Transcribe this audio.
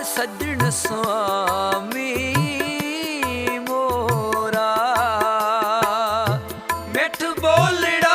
ਗੁਰ ਸੱਜਣ ਸੁਆਮੀ ਮੋਰਾ। ਮਿੱਠ ਬੋਲੜਾ